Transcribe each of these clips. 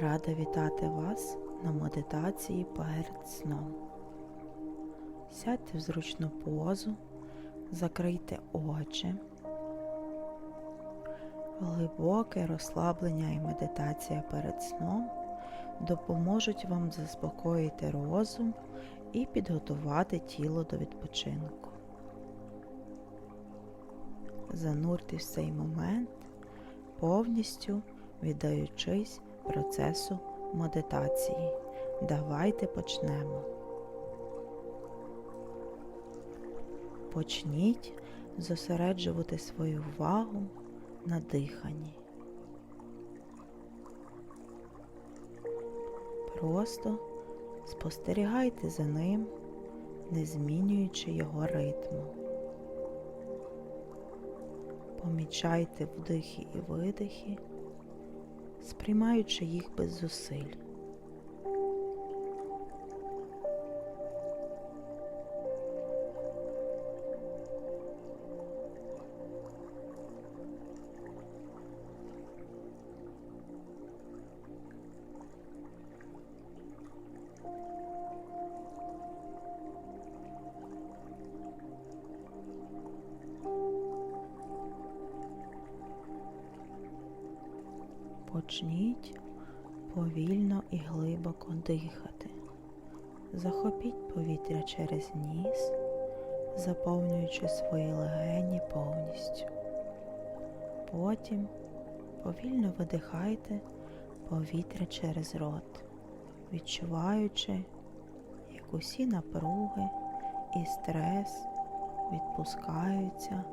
Рада вітати вас на медитації перед сном. Сядьте в зручну позу, закрийте очі. Глибоке розслаблення і медитація перед сном допоможуть вам заспокоїти розум і підготувати тіло до відпочинку. Зануртесь в цей момент, повністю віддаючись процесу медитації. Давайте почнемо. Почніть зосереджувати свою увагу на диханні. Просто спостерігайте за ним, не змінюючи його ритму. Помічайте вдихи і видихи, сприймаючи їх без зусиль. Повільно і глибоко дихати. Захопіть повітря через ніс, заповнюючи свої легені повністю. Потім повільно видихайте повітря через рот, відчуваючи, як усі напруги і стрес відпускаються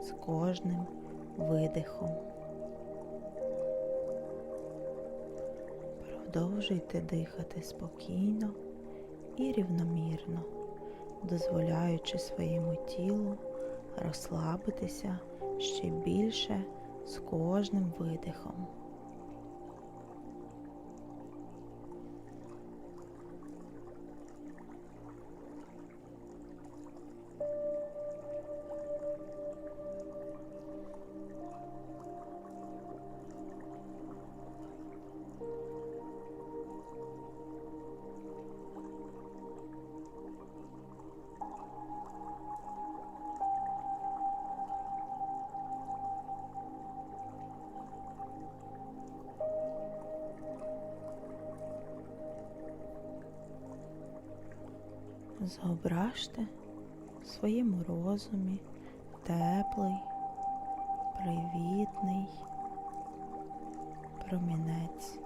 з кожним видихом. Продовжуйте дихати спокійно і рівномірно, дозволяючи своєму тілу розслабитися ще більше з кожним видихом. Зображте в своєму розумі теплий, привітний промінець,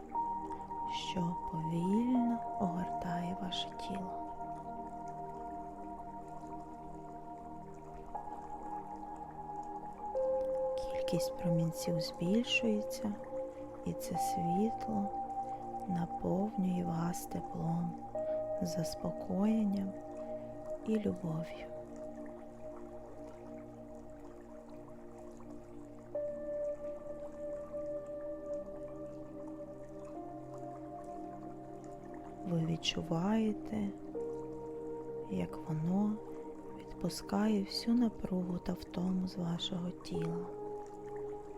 що повільно огортає ваше тіло. Кількість промінців збільшується, і це світло наповнює вас теплом заспокоєнням і любов'ю. Ви відчуваєте, як воно відпускає всю напругу та втому з вашого тіла,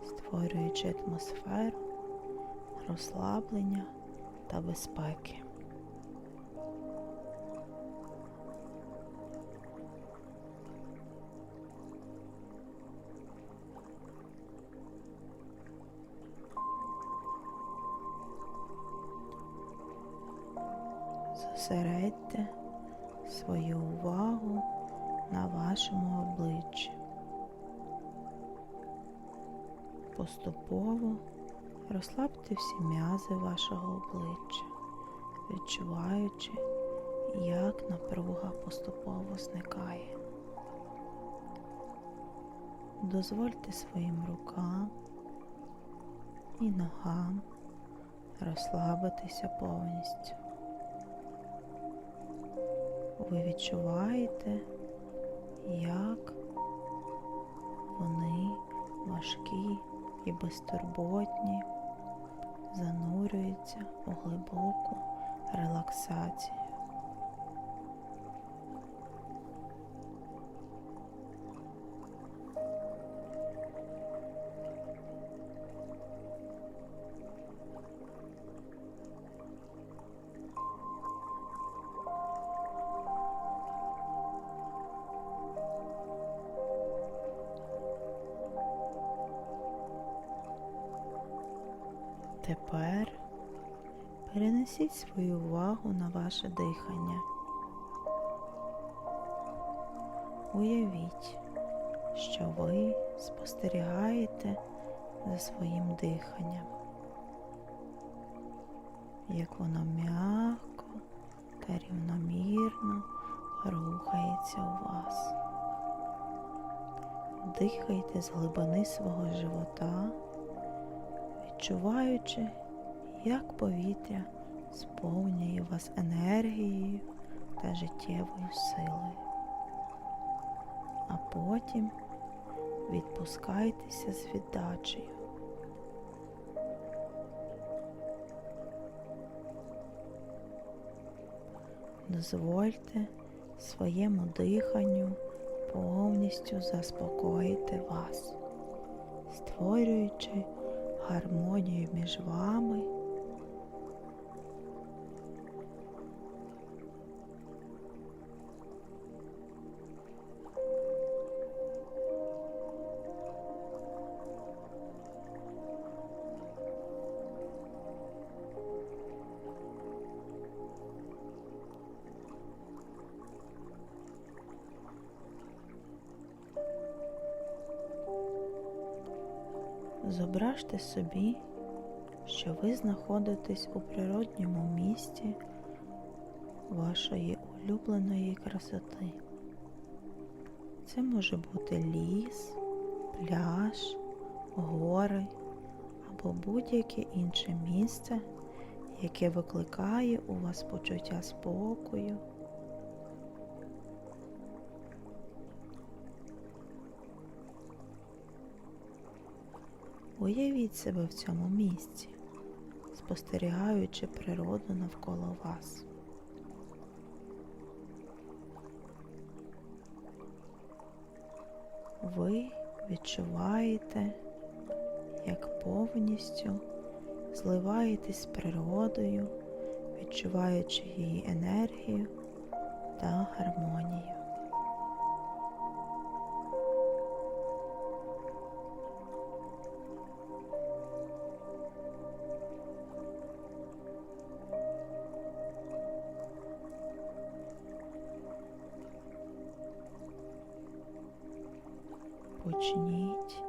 створюючи атмосферу розслаблення та безпеки. Зосередьте свою увагу на вашому обличчі. Поступово розслабте всі м'язи вашого обличчя, відчуваючи, як напруга поступово зникає. Дозвольте своїм рукам і ногам розслабитися повністю. Ви відчуваєте, як вони важкі і безтурботні занурюються у глибоку релаксацію. Тепер перенесіть свою увагу на ваше дихання. Уявіть, що ви спостерігаєте за своїм диханням, як воно м'яко та рівномірно рухається у вас. Дихайте з глибини свого живота, відчуваючи, як повітря сповнює вас енергією та життєвою силою. А потім відпускайтеся з віддачею. Дозвольте своєму диханню повністю заспокоїти вас, створюючи гармонію між вами. Зображте собі, що ви знаходитесь у природньому місті вашої улюбленої красоти. Це може бути ліс, пляж, гори або будь-яке інше місце, яке викликає у вас почуття спокою. Уявіть себе в цьому місці, спостерігаючи природу навколо вас. Ви відчуваєте, як повністю зливаєтесь з природою, відчуваючи її енергію та гармонію. Почніть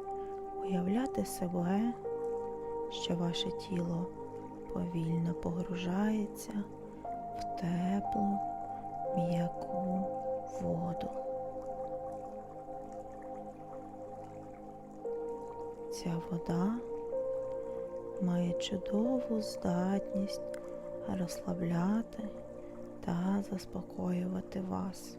уявляти себе, що ваше тіло повільно погружається в теплу, м'яку воду. Ця вода має чудову здатність розслабляти та заспокоювати вас.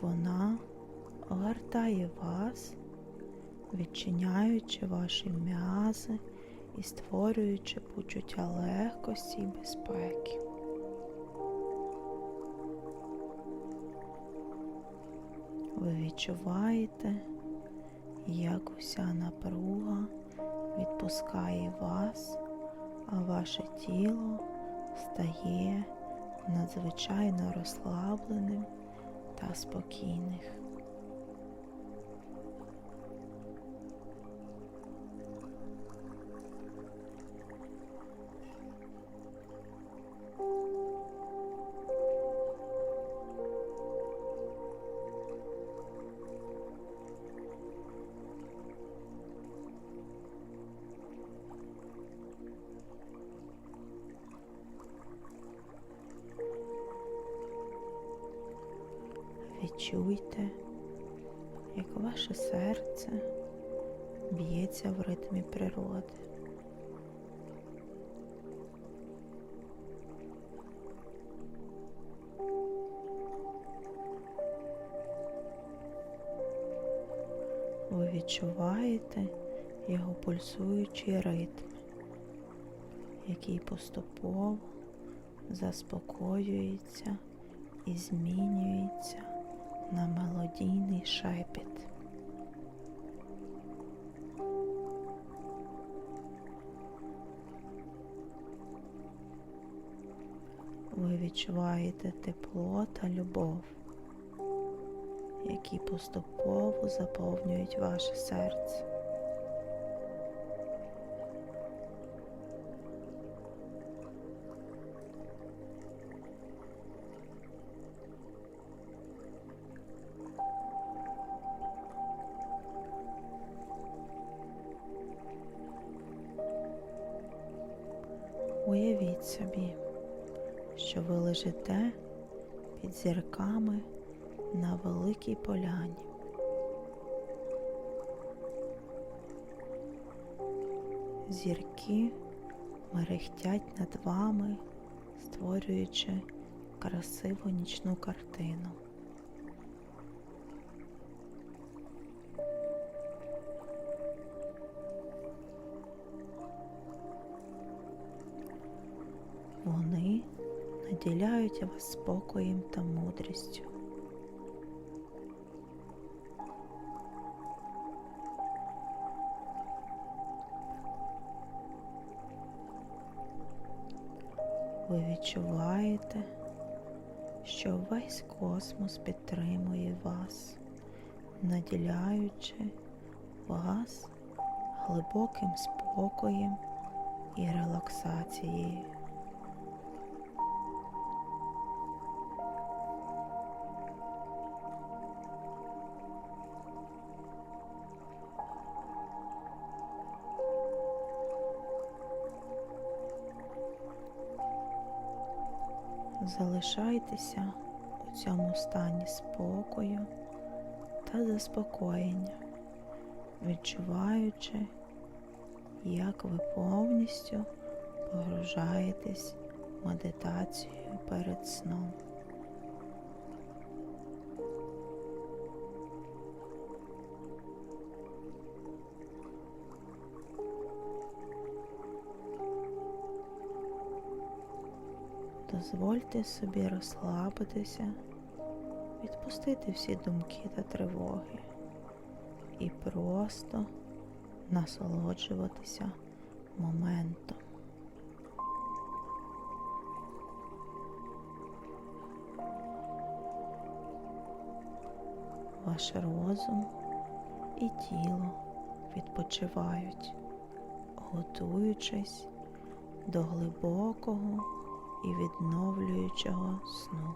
Вона огортає вас, відчиняючи ваші м'язи і створюючи почуття легкості і безпеки. Ви відчуваєте, як уся напруга відпускає вас, а ваше тіло стає надзвичайно розслабленим та спокійних. Відчуйте, як ваше серце б'ється в ритмі природи. Ви відчуваєте його пульсуючий ритм, який поступово заспокоюється і змінюється на мелодійний шепіт. ви відчуваєте тепло та любов, які поступово заповнюють ваше серце. Уявіть собі, що ви лежите під зірками на великій поляні. Зірки мерехтять над вами, створюючи красиву нічну картину. Наділяють вас спокоєм та мудрістю. Ви відчуваєте, що весь космос підтримує вас, наділяючи вас глибоким спокоєм і релаксацією. Залишайтеся у цьому стані спокою та заспокоєння, відчуваючи, як ви повністю погружаєтесь в медитацію перед сном. Дозвольте собі розслабитися, відпустити всі думки та тривоги і просто насолоджуватися моментом. Ваш розум і тіло відпочивають, готуючись до глибокого і відновлюючого сну.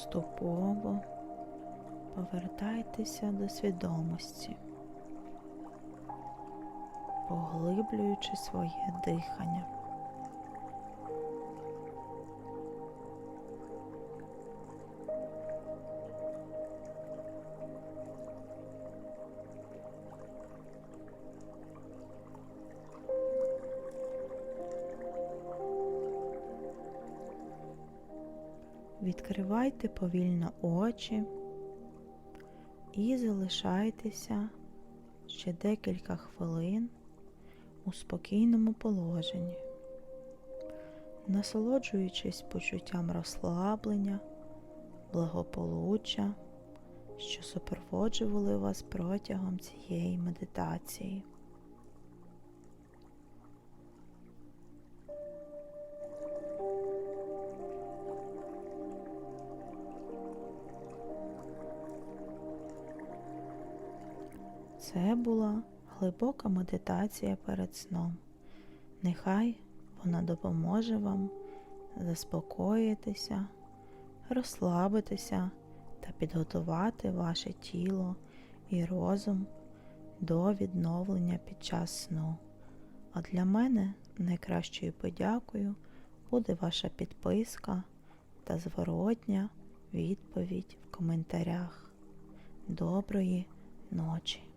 Поступово повертайтеся до свідомості, поглиблюючи своє дихання. Відкривайте повільно очі і залишайтеся ще декілька хвилин у спокійному положенні, насолоджуючись почуттям розслаблення, благополуччя, що супроводжували вас протягом цієї медитації. Це була глибока медитація перед сном. Нехай вона допоможе вам заспокоїтися, розслабитися та підготувати ваше тіло і розум до відновлення під час сну. А для мене найкращою подякою буде ваша підписка та зворотня відповідь в коментарях. Доброї ночі!